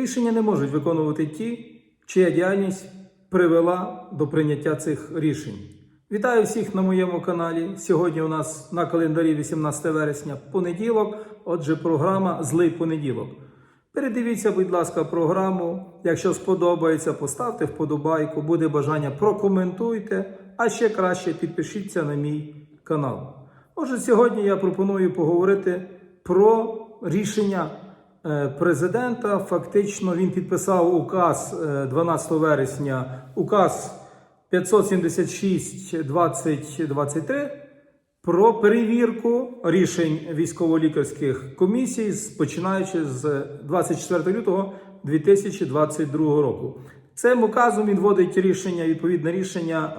рішення не можуть виконувати ті, чия діяльність привела до прийняття цих рішень. Вітаю всіх на моєму каналі. Сьогодні у нас на календарі 18 вересня понеділок. Отже, програма Злий понеділок. Передивіться, будь ласка, програму. Якщо сподобається, поставте вподобайку, буде бажання, прокоментуйте, а ще краще підпишіться на мій канал. Отже, сьогодні я пропоную поговорити про рішення президента. Фактично він підписав указ е, 12 вересня, указ 576 2023 про перевірку рішень військово-лікарських комісій, починаючи з 24 лютого 2022 року. Цим указом він вводить рішення, відповідне рішення,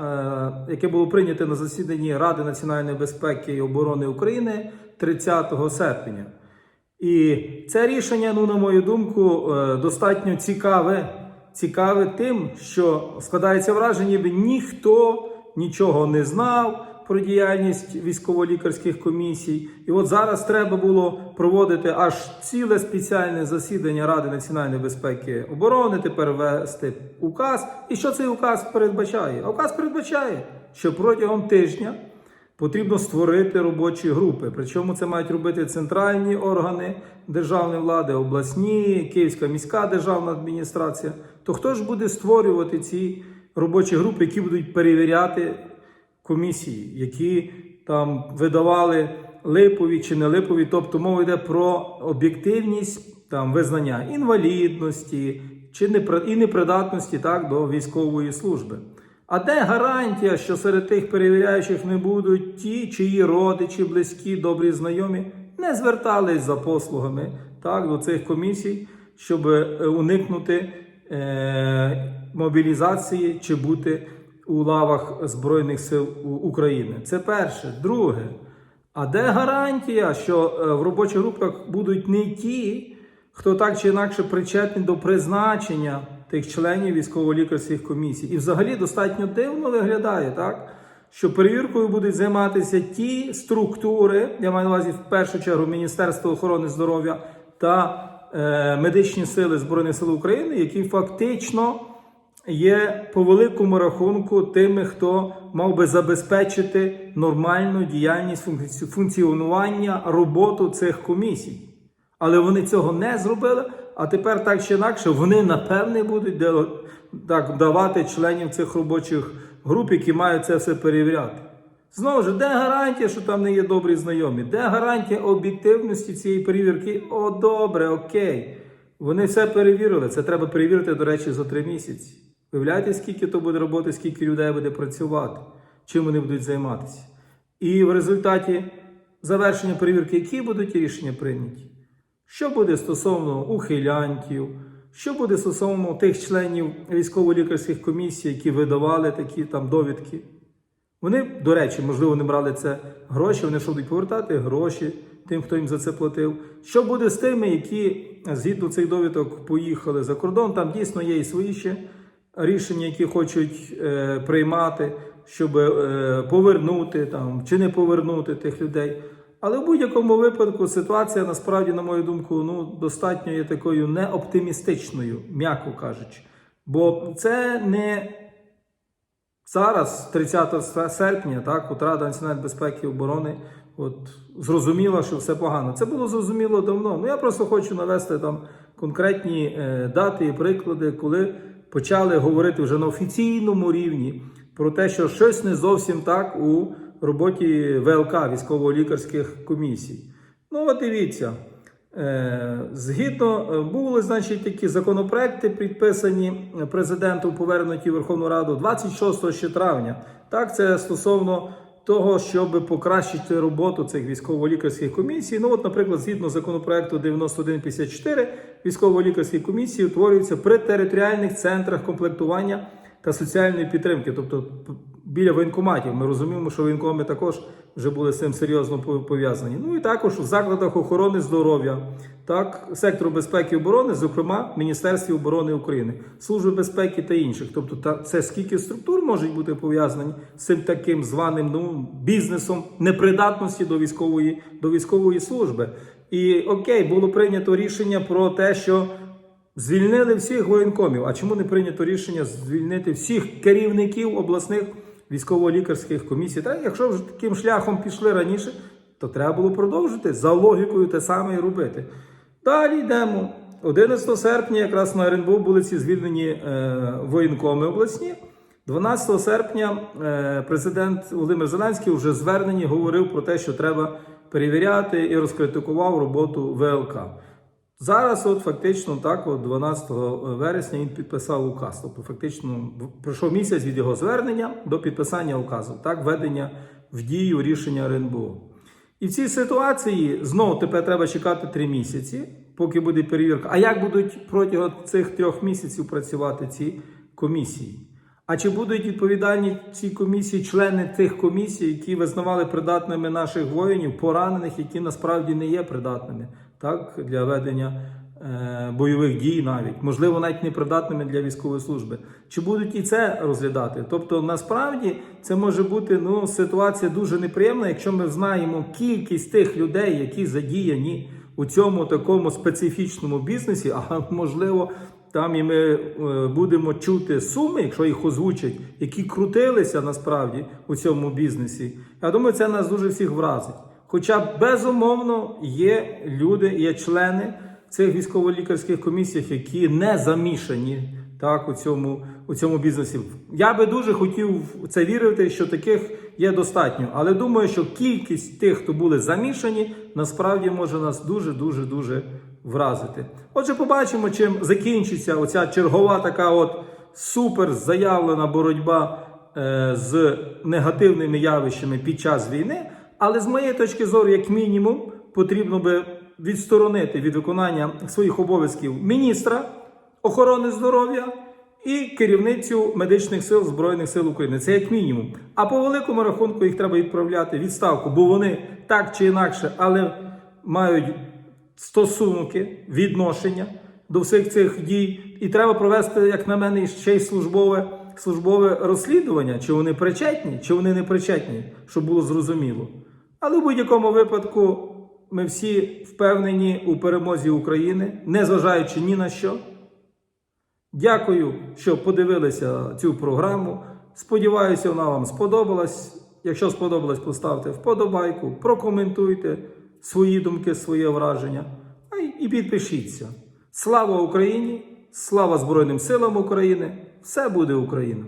е, яке було прийнято на засіданні Ради національної безпеки і оборони України 30 серпня. І це рішення, ну на мою думку, е, достатньо цікаве. Цікаве тим, що складається враження, ніби ніхто нічого не знав про діяльність військово-лікарських комісій. І от зараз треба було проводити аж ціле спеціальне засідання Ради національної безпеки і оборони, тепер ввести указ. І що цей указ передбачає? А указ передбачає, що протягом тижня Потрібно створити робочі групи. Причому це мають робити центральні органи державної влади, обласні, Київська міська державна адміністрація. То хто ж буде створювати ці робочі групи, які будуть перевіряти комісії, які там видавали липові чи не липові, тобто мова йде про об'єктивність там визнання інвалідності чи непридатності так, до військової служби. А де гарантія, що серед тих перевіряючих не будуть ті, чиї родичі, близькі, добрі знайомі не звертались за послугами так, до цих комісій, щоб е, уникнути е, мобілізації чи бути у лавах Збройних сил України? Це перше. Друге. А де гарантія, що е, в робочих групах будуть не ті, хто так чи інакше причетний до призначення тих членів військово-лікарських комісій? І взагалі достатньо дивно виглядає, так? Що перевіркою будуть займатися ті структури, я маю на увазі в першу чергу Міністерство охорони здоров'я та е, медичні сили Збройних сил України, які фактично є по великому рахунку тими, хто мав би забезпечити нормальну діяльність функціонування роботу цих комісій. Але вони цього не зробили. А тепер так чи інакше вони напевне будуть так давати членів цих робочих груп, які мають це все перевіряти. Знову ж, де гарантія, що там не є добрі знайомі? Де гарантія об'єктивності цієї перевірки? О, добре, окей. Вони все перевірили. Це треба перевірити, до речі, за три місяці. Уявляєте, скільки то буде роботи, скільки людей буде працювати, чим вони будуть займатися. І в результаті завершення перевірки, які будуть рішення прийняті? Що буде стосовно ухилянтів? Що буде стосовно тих членів військово-лікарських комісій, які видавали такі там довідки? Вони, до речі, можливо, не брали це гроші, вони що будуть повертати гроші тим, хто їм за це платив. Що буде з тими, які згідно цих довідок поїхали за кордон? Там дійсно є і свої ще рішення, які хочуть е, приймати, щоб е, повернути там чи не повернути тих людей. Але в будь-якому випадку ситуація насправді, на мою думку, ну достатньо є такою неоптимістичною, м'яко кажучи. Бо це не зараз, 30 серпня, так, от Рада національної безпеки і оборони, от зрозуміла, що все погано. Це було зрозуміло давно. Ну я просто хочу навести там конкретні е, дати і приклади, коли почали говорити вже на офіційному рівні про те, що щось не зовсім так у роботі ВЛК військово-лікарських комісій. Ну, от дивіться. Е, Згідно е, були, значить, такі законопроекти підписані президентом, повернуті в Верховну Раду 26 ще травня. Так, це стосовно того, щоб покращити роботу цих військово-лікарських комісій. Ну, от, наприклад, згідно законопроекту 9154, військово-лікарські комісії утворюються при територіальних центрах комплектування та соціальної підтримки, тобто біля воєнкоматів. Ми розуміємо, що воєнкоми також вже були з цим серйозно пов'язані. Ну і також в закладах охорони здоров'я, так, сектору безпеки і оборони, зокрема, Міністерстві оборони України, Служби безпеки та інших. Тобто, та це скільки структур можуть бути пов'язані з цим таким званим ну, бізнесом непридатності до військової, до військової служби. І окей, було прийнято рішення про те, що Звільнили всіх воєнкомів. А чому не прийнято рішення звільнити всіх керівників обласних військово-лікарських комісій? Так, якщо вже таким шляхом пішли раніше, то треба було продовжити за логікою те саме і робити. Далі йдемо. 11 серпня, якраз на РНБО були ці звільнені е, воєнкоми обласні. 12 серпня е, президент Володимир Зеленський вже в зверненні говорив про те, що треба перевіряти і розкритикував роботу ВЛК. Зараз, от фактично, так, от 12 вересня він підписав указ. Тобто, фактично, пройшов місяць від його звернення до підписання указу, так, введення в дію рішення РНБО. І в цій ситуації знову тепер треба чекати три місяці, поки буде перевірка. А як будуть протягом цих трьох місяців працювати ці комісії? А чи будуть відповідальні ці комісії, члени тих комісій, які визнавали придатними наших воїнів, поранених, які насправді не є придатними так, для ведення е, бойових дій навіть, можливо, навіть не придатними для військової служби. Чи будуть і це розглядати? Тобто, насправді це може бути ну, ситуація дуже неприємна, якщо ми знаємо кількість тих людей, які задіяні у цьому такому специфічному бізнесі, а можливо. Там і ми е, будемо чути суми, якщо їх озвучать, які крутилися насправді у цьому бізнесі. Я думаю, це нас дуже всіх вразить. Хоча, безумовно, є люди, є члени цих військово-лікарських комісіях, які не замішані так, у, цьому, у цьому бізнесі. Я би дуже хотів в це вірити, що таких є достатньо. Але думаю, що кількість тих, хто були замішані, насправді може нас дуже, дуже, дуже вразити. Отже, побачимо, чим закінчиться оця чергова така от супер заявлена боротьба е, з негативними явищами під час війни. Але з моєї точки зору, як мінімум, потрібно би відсторонити від виконання своїх обов'язків міністра охорони здоров'я і керівницю медичних сил Збройних сил України. Це як мінімум. А по великому рахунку їх треба відправляти відставку, бо вони так чи інакше, але мають стосунки, відношення до всіх цих дій. І треба провести, як на мене, ще й службове, службове розслідування, чи вони причетні, чи вони не причетні, щоб було зрозуміло. Але в будь-якому випадку ми всі впевнені у перемозі України, незважаючи ні на що. Дякую, що подивилися цю програму. Сподіваюся, вона вам сподобалась. Якщо сподобалось, поставте вподобайку, прокоментуйте свої думки, своє враження. І підпишіться. Слава Україні! Слава Збройним силам України! Все буде Україна!